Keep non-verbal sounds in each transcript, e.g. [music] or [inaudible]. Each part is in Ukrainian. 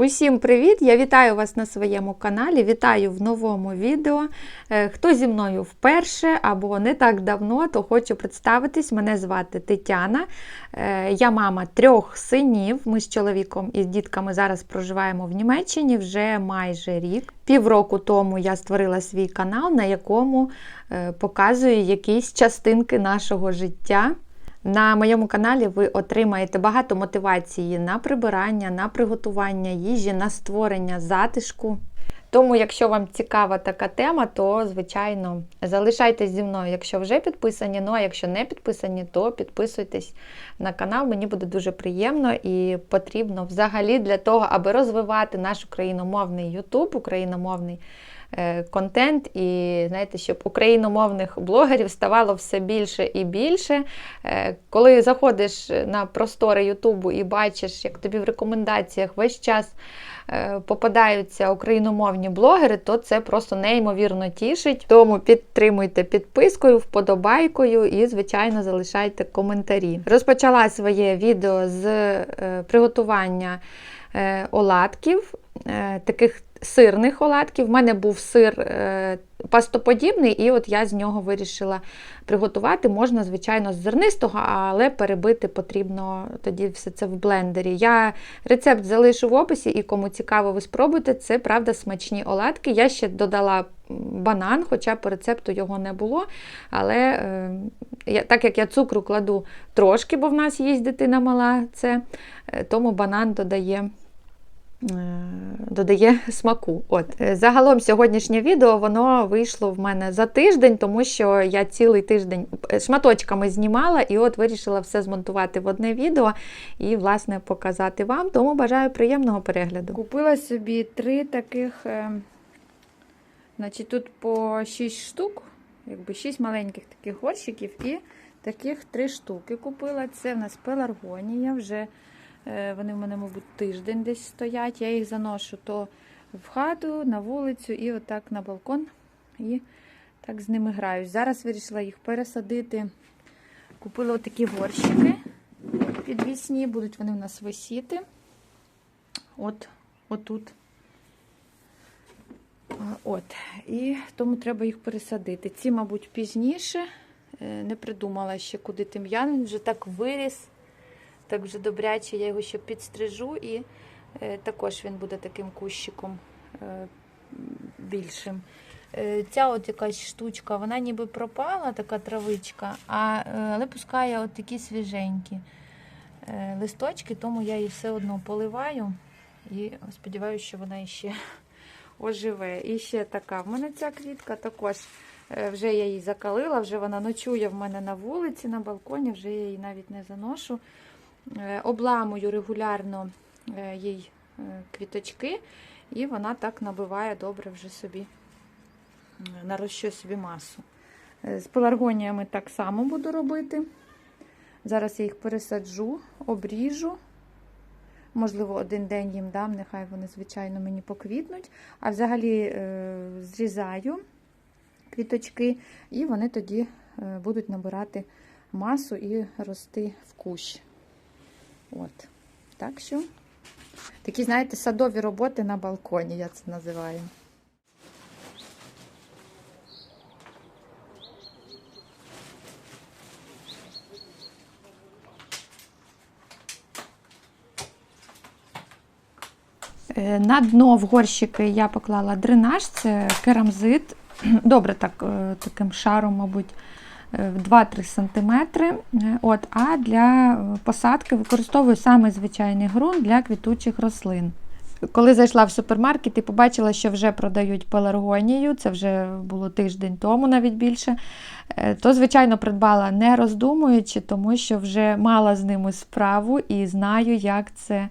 Усім привіт! Я вітаю вас на своєму каналі. Вітаю в новому відео. Е, Хто зі мною вперше або не так давно, то хочу представитись. Мене звати Тетяна. Е, Я мама трьох синів. Ми з чоловіком і з дітками зараз проживаємо в Німеччині вже майже рік. Півроку тому я створила свій канал, на якому е, показую якісь частинки нашого життя. На моєму каналі ви отримаєте багато мотивації на прибирання, на приготування їжі, на створення затишку. Тому, якщо вам цікава така тема, то, звичайно, залишайтесь зі мною, якщо вже підписані. Ну а якщо не підписані, то підписуйтесь на канал. Мені буде дуже приємно і потрібно взагалі для того, аби розвивати наш україномовний YouTube, україномовний контент, і знаєте, щоб україномовних блогерів ставало все більше і більше. Е, Коли заходиш на простори Ютубу і бачиш, як тобі в рекомендаціях весь час е, попадаються україномовні блогери, то це просто неймовірно тішить. Тому підтримуйте підпискою, вподобайкою і, звичайно, залишайте коментарі. Розпочала своє відео з е, приготування е, оладків, е, таких сирних оладків. У мене був сир е, пастоподібний, і от я з нього вирішила приготувати. Можна, звичайно, з зернистого, але перебити потрібно тоді все це в блендері. Я рецепт залишу в описі, і кому цікаво, ви спробуйте. Це правда смачні оладки. Я ще додала банан, хоча по рецепту його не було. Але е, я, так як я цукру кладу трошки, бо в нас є дитина мала, це, е, тому банан додає. Е, Додає смаку. От Е, загалом сьогоднішнє відео воно вийшло в мене за тиждень, тому що я цілий тиждень е, шматочками знімала і от вирішила все змонтувати в одне відео і, власне, показати вам. Тому бажаю приємного перегляду. Купила собі три таких, значить, тут по 6 штук, якби 6 маленьких таких горщиків, і таких три штуки купила. Це в нас пеларгонія вже. Е, Вони в мене, мабуть, тиждень десь стоять. Я їх заношу то в хату, на вулицю і отак на балкон. І так з ними граюсь. Зараз вирішила їх пересадити. Купила отакі горщики підвісні, будуть вони в нас висіти. От, отут. От. І тому треба їх пересадити. Ці, мабуть, пізніше. Е, Не придумала ще, куди тим'ян. Він вже так виріс так вже добряче, я його ще підстрижу, і е, також він буде таким кущиком е, більшим. Е, ця от якась штучка, вона ніби пропала, така травичка, а, але пускає от такі свіженькі листочки, тому я її все одно поливаю і сподіваюся, що вона ще [laughs] оживе. І ще така. В мене ця квітка також. Вже я її закалила, вже вона ночує в мене на вулиці, на балконі, вже я її навіть не заношу. Е, обламую регулярно е, їй е, квіточки, і вона так набиває добре вже собі, нарощує собі масу. З пеларгоніями так само буду робити. Зараз я їх пересаджу, обріжу. Можливо, один день їм дам, нехай вони, звичайно, мені поквітнуть. А взагалі зрізаю квіточки, і вони тоді будуть набирати масу і рости в кущ. От. Так що такі, знаєте, садові роботи на балконі, я це називаю. Е, На дно в горщики я поклала дренаж, це керамзит. [clears throat] Добре, так, е, таким шаром, мабуть, 2-3 см. От, а для посадки використовую саме звичайний ґрунт для квітучих рослин. Коли зайшла в супермаркет і побачила, що вже продають пеларгонію, це вже було тиждень тому, навіть більше, е, то, звичайно, придбала не роздумуючи, тому що вже мала з ними справу і знаю, як це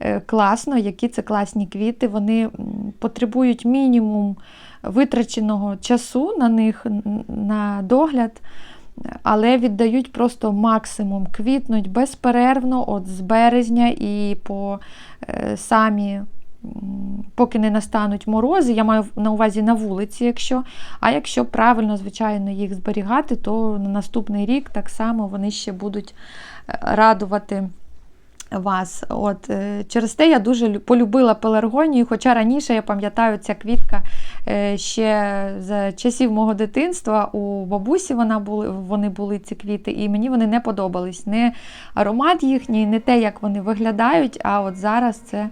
е, класно, які це класні квіти. Вони потребують мінімум витраченого часу на них, на догляд. Але віддають просто максимум, квітнуть безперервно от з березня і по е, самі, поки не настануть морози. Я маю на увазі на вулиці, якщо. А якщо правильно, звичайно, їх зберігати, то на наступний рік так само вони ще будуть е, радувати вас. От, е, Через те я дуже полюбила пеларгонію, хоча раніше я пам'ятаю, ця квітка е, ще за часів мого дитинства у бабусі вона були, вони були ці квіти, і мені вони не подобались. Не аромат їхній, не те, як вони виглядають, а от зараз це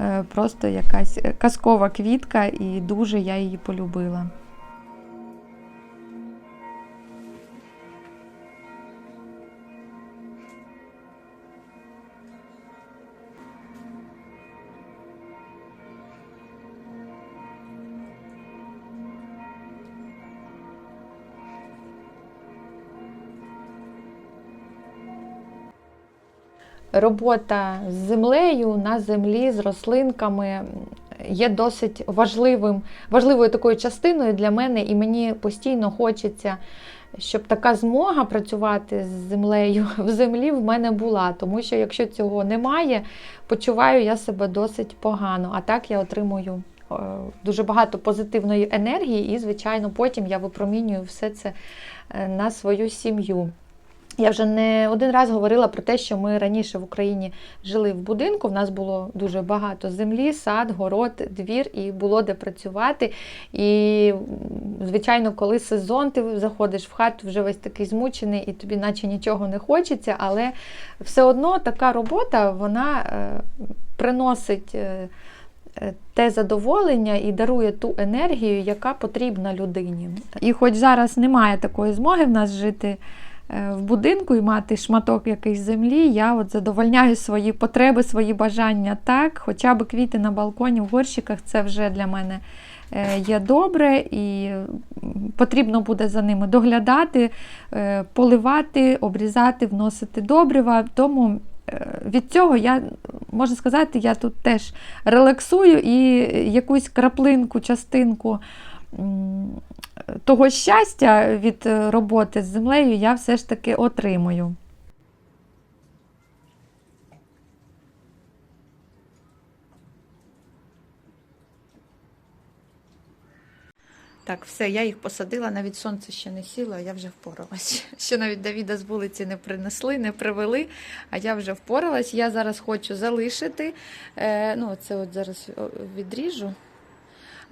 е, просто якась казкова квітка, і дуже я її полюбила. Робота з землею на землі, з рослинками є досить важливим, важливою такою частиною для мене, і мені постійно хочеться, щоб така змога працювати з землею [laughs] в землі в мене була. Тому що якщо цього немає, почуваю я себе досить погано. А так я отримую е, дуже багато позитивної енергії, і, звичайно, потім я випромінюю все це е, на свою сім'ю. Я вже не один раз говорила про те, що ми раніше в Україні жили в будинку. В нас було дуже багато землі, сад, город, двір, і було де працювати. І, звичайно, коли сезон, ти заходиш в хату, вже весь такий змучений, і тобі наче нічого не хочеться, але все одно така робота вона е, приносить. е, е, те задоволення і дарує ту енергію, яка потрібна людині. І хоч зараз немає такої змоги в нас жити в будинку і мати шматок якийсь землі, я от задовольняю свої потреби, свої бажання так. Хоча б квіти на балконі, в горщиках це вже для мене е, є добре, і потрібно буде за ними доглядати, е, поливати, обрізати, вносити добрива. Тому е, від цього я можна сказати, я тут теж релаксую і якусь краплинку, частинку того щастя від е, роботи з землею я все ж таки отримую. Так, все, я їх посадила, навіть сонце ще не сіло, а я вже впоралась. [laughs] Ще навіть Давіда з вулиці не принесли, не привели, а я вже впоралась. Я зараз хочу залишити. Е, ну, це от зараз відріжу.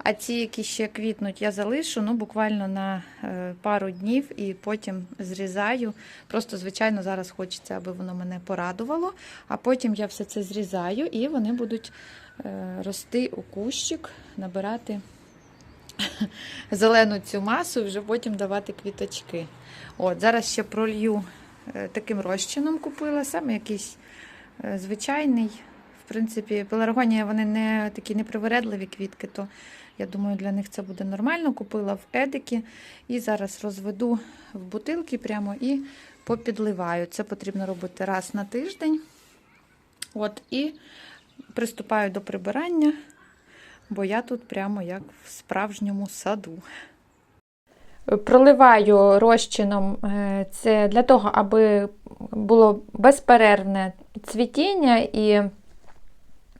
А ці, які ще квітнуть, я залишу ну, буквально на е, пару днів і потім зрізаю. Просто, звичайно, зараз хочеться, аби воно мене порадувало. А потім я все це зрізаю і вони будуть е, рости у кущик, набирати [laughs] зелену цю масу і вже потім давати квіточки. От, Зараз ще пролью е, таким розчином купила, саме якийсь звичайний. В принципі, пеларгонія вони не такі непривередливі квітки, то я думаю, для них це буде нормально. Купила в едики і зараз розведу в бутилки прямо і попідливаю. Це потрібно робити раз на тиждень. От, І приступаю до прибирання, бо я тут прямо як в справжньому саду. Проливаю розчином е, це для того, аби було безперервне цвітіння і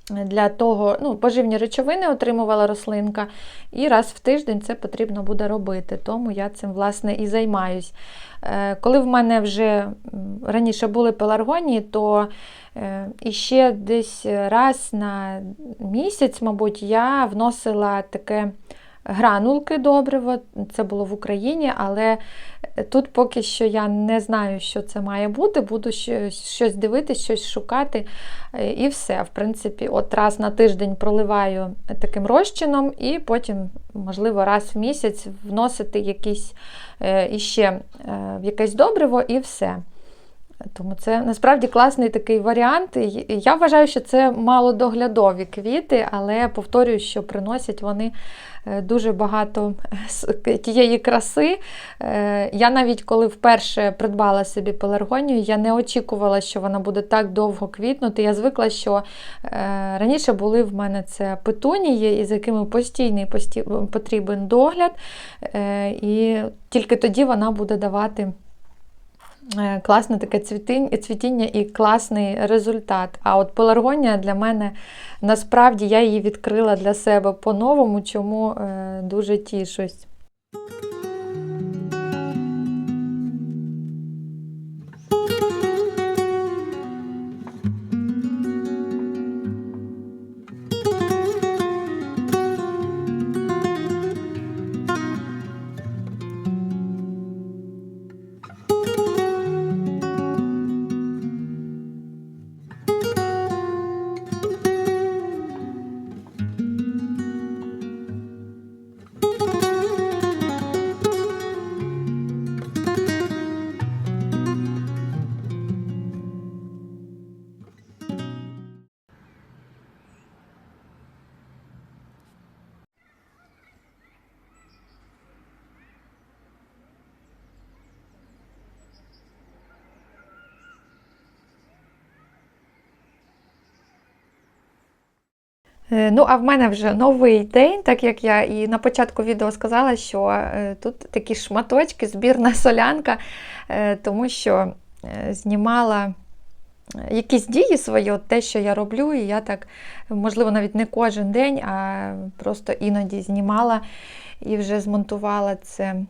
для того, ну, поживні речовини отримувала рослинка, і раз в тиждень це потрібно буде робити. Тому я цим, власне, і займаюсь. Е, Коли в мене вже раніше були пеларгонії, то е, іще десь раз на місяць, мабуть, я вносила таке гранулки добриво. Це було в Україні, але тут поки що я не знаю, що це має бути. Буду щось, дивитися, щось шукати. Е, І все. В принципі, от раз на тиждень проливаю таким розчином, і потім, можливо, раз в місяць вносити якісь е, іще е, якесь добриво і все. Тому це насправді класний такий варіант. Я вважаю, що це малодоглядові квіти, але повторюю, що приносять вони е, дуже багато [laughs] тієї краси. Е, Я навіть коли вперше придбала собі пеларгонію, я не очікувала, що вона буде так довго квітнути. Я звикла, що е, раніше були в мене це петунії, із якими постійний пості- потрібен догляд, і тільки тоді вона буде давати. Е, Класне таке цвітіння, і класний результат. А от пеларгонія для мене насправді я її відкрила для себе по-новому, чому е, дуже тішусь. Ну, а в мене вже новий день, так як я і на початку відео сказала, що е, тут такі шматочки, збірна [laughs] солянка, е, тому що е, знімала е, якісь дії свої, от те, що я роблю, і я так, можливо, навіть не кожен день, а просто іноді знімала і вже змонтувала це. е,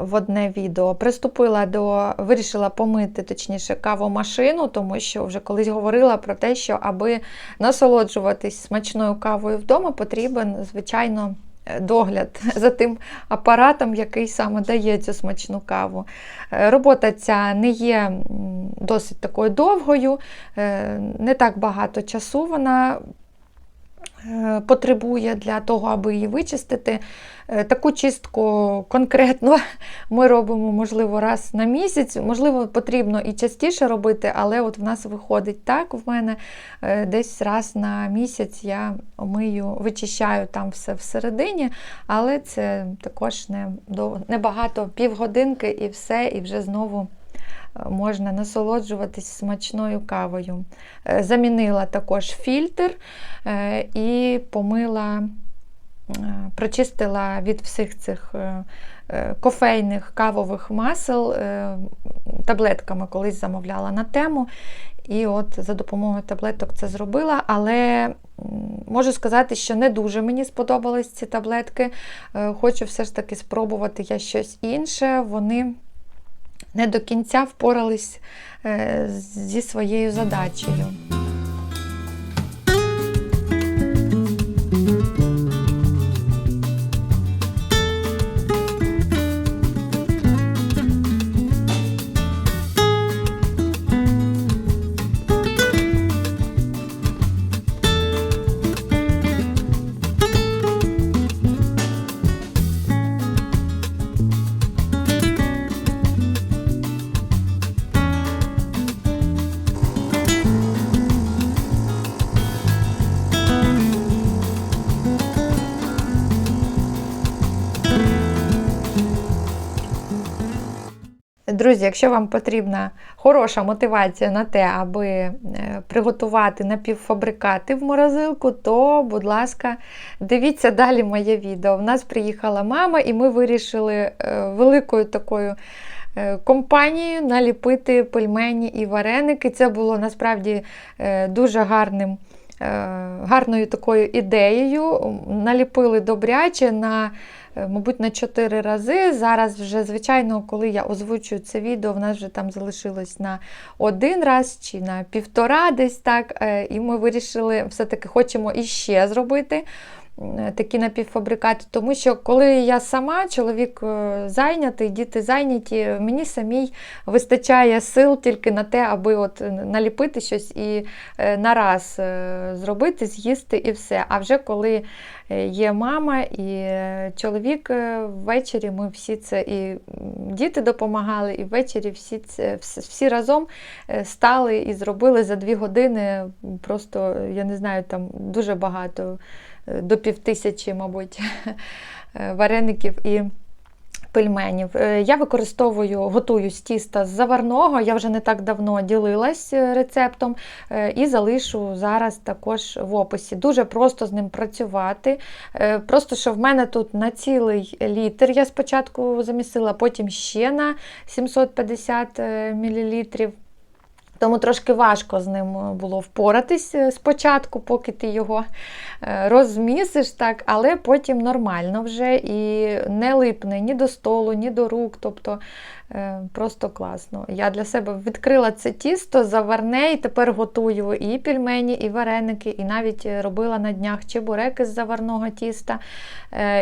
в одне відео. Приступила до, вирішила помити, точніше, кавомашину, тому що вже колись говорила про те, що аби насолоджуватись смачною кавою вдома, потрібен, звичайно, е, догляд [laughs] за тим апаратом, який саме дає цю смачну каву. Е, Робота ця не є досить такою довгою, е, не так багато часу вона е, потребує для того, аби її вичистити. Е, Таку чистку конкретно [laughs] ми робимо, можливо, раз на місяць. Можливо, потрібно і частіше робити, але от в нас виходить так. В мене е, десь раз на місяць я мию, вичищаю там все всередині, але це також не, дов- небагато, півгодинки і все, і вже знову е, можна насолоджуватись смачною кавою. Е, Замінила також фільтр е, і помила. Е, Прочистила від всіх цих кофейних кавових масел таблетками колись замовляла на тему. І от за допомогою таблеток це зробила. Але можу сказати, що не дуже мені сподобались ці таблетки. Хочу все ж таки спробувати я щось інше. Вони не до кінця впорались е, зі своєю задачею. Друзі, якщо вам потрібна хороша мотивація на те, аби е, приготувати напівфабрикати в морозилку, то, будь ласка, дивіться далі моє відео. В нас приїхала мама, і ми вирішили е, великою такою е, компанією наліпити пельмені і вареники. Це було насправді дуже гарним. Гарною такою ідеєю. Наліпили добряче на мабуть, на 4 рази. Зараз вже, звичайно, коли я озвучую це відео, в нас вже там залишилось на один раз чи на півтора десь так. Е, І ми вирішили, все-таки хочемо іще зробити. М, Такі напівфабрикати, тому що коли я сама, чоловік е, зайнятий, діти зайняті, мені самій вистачає сил тільки на те, аби от наліпити щось і е, нараз е, зробити, з'їсти і все. А вже коли е, є мама і е, чоловік е, ввечері, ми всі це і діти допомагали, і ввечері всі це всі, разом е, стали і зробили за дві години. Просто я не знаю, там дуже багато, е, до півтисячі, мабуть, [laughs] вареників і пельменів. Е, Я використовую, готую з тіста з заварного. Я вже не так давно ділилась е, рецептом е, і залишу зараз також в описі. Дуже просто з ним працювати. Просто що в мене тут на цілий літр я спочатку замісила, потім ще на 750 мл. Тому трошки важко з ним е, було впоратись е, спочатку, поки ти його е, розмісиш, так, але потім нормально вже і не липне ні до столу, ні до рук. Тобто просто класно. Я для себе відкрила це тісто заварне і тепер готую і пельмені, і вареники, і навіть робила на днях чебуреки з заварного тіста.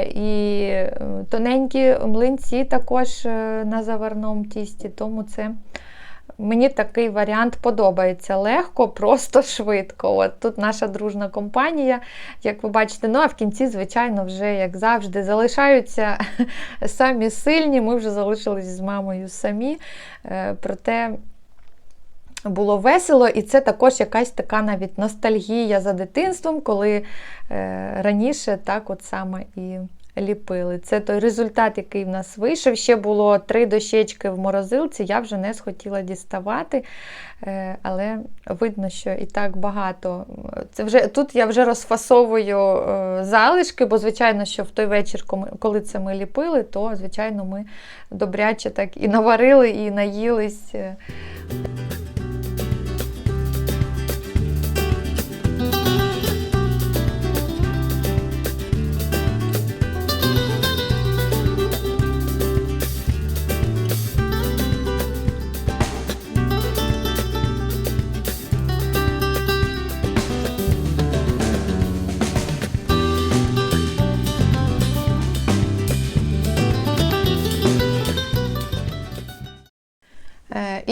І тоненькі млинці також на заварному тісті. Тому це. Мені такий варіант подобається легко, просто швидко. От тут наша дружна компанія, як ви бачите, ну а в кінці, звичайно, вже, як завжди, залишаються [laughs] самі сильні. Ми вже залишились з мамою самі. Е, Проте було весело, і це також якась така навіть ностальгія за дитинством, коли е, раніше так от саме і ліпили. Це той результат, який в нас вийшов. Ще було три дощечки в морозилці, я вже не схотіла діставати, Е, але видно, що і так багато. Це вже, Тут я вже розфасовую е, залишки, бо, звичайно, що в той вечір, коли це ми ліпили, то, звичайно, ми добряче так і наварили, і наїлись.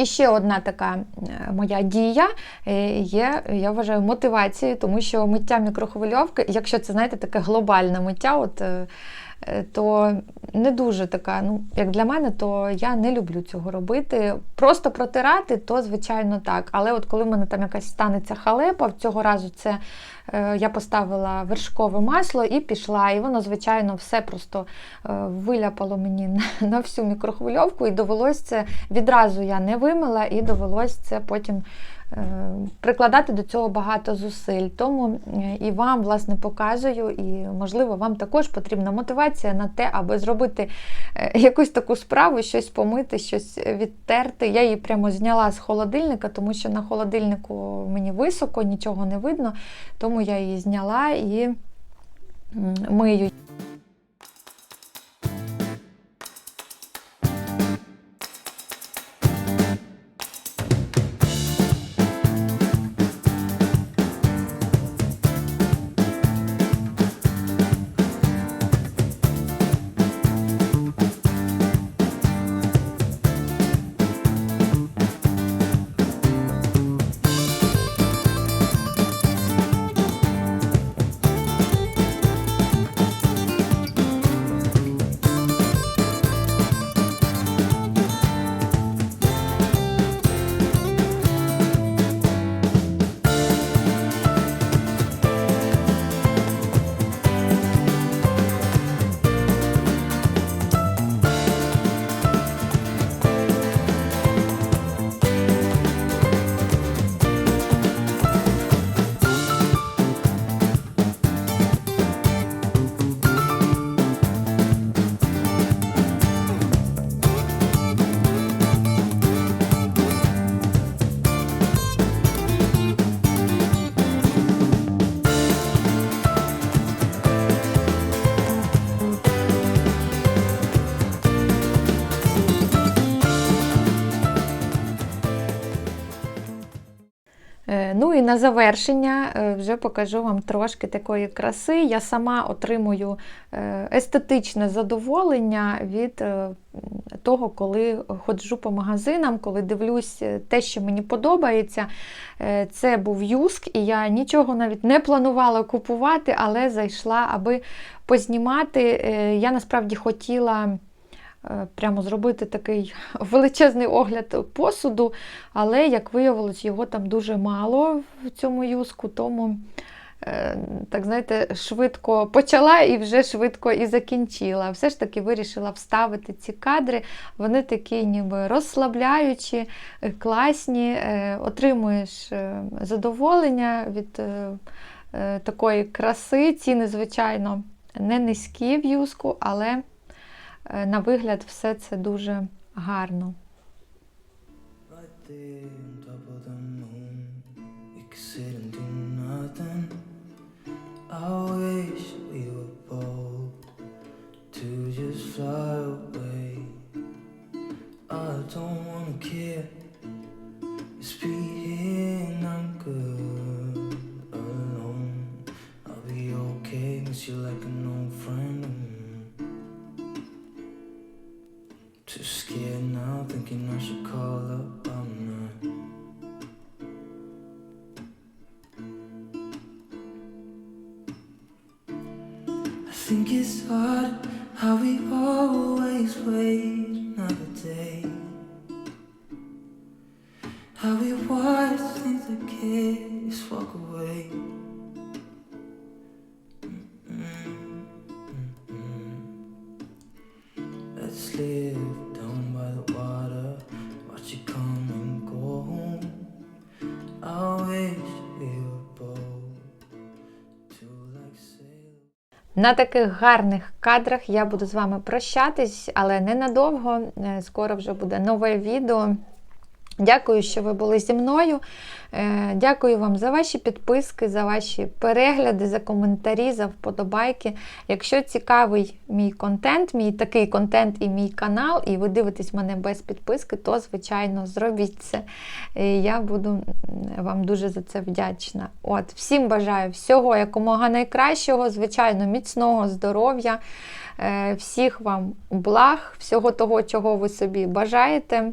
І ще одна така е, моя дія е, є, я вважаю, мотивацією, тому що миття мікрохвильовки, якщо це, знаєте, таке глобальне миття, от, е, то не дуже така, ну, як для мене, то я не люблю цього робити. Просто протирати, то, звичайно, так. Але от коли в мене там якась станеться халепа, цього разу це е, я поставила вершкове масло і пішла. І воно, звичайно, все просто е, виляпало мені на, [laughs] на всю мікрохвильовку, і довелось це відразу я не вимила, і довелось це потім. Е, Прикладати до цього багато зусиль. Тому е, і вам, власне, показую, і, можливо, вам також потрібна мотивація на те, аби зробити е, якусь таку справу, щось помити, щось відтерти. Я її прямо зняла з холодильника, тому що на холодильнику мені високо, нічого не видно, тому я її зняла і мию. Ну і на завершення е, вже покажу вам трошки такої краси. Я сама отримую е, естетичне задоволення від е, того, коли ходжу по магазинам, коли дивлюсь те, що мені подобається. Це був юск, і я нічого навіть не планувала купувати, але зайшла, аби познімати. Я насправді хотіла. Е, Прямо зробити такий [laughs] величезний огляд посуду, але, як виявилось, його там дуже мало в цьому юску, тому, е, так знаєте, швидко почала і вже швидко і закінчила. Все ж таки вирішила вставити ці кадри. Вони такі ніби розслабляючі, класні, е, отримуєш задоволення від такої краси. Ціни, звичайно, не низькі в юску, але на вигляд все це дуже гарно. You like Too scared now, thinking I should call up. На таких гарних кадрах я буду з вами прощатись, але ненадовго. Е, Скоро вже буде нове відео. Дякую, що ви були зі мною. Е, Дякую вам за ваші підписки, за ваші перегляди, за коментарі, за вподобайки. Якщо цікавий мій контент, мій такий контент і мій канал, і ви дивитесь мене без підписки, то, звичайно, зробіть це. Я буду вам дуже за це вдячна. От, всім бажаю всього якомога найкращого, звичайно, міцного здоров'я, е, всіх вам благ, всього того, чого ви собі бажаєте.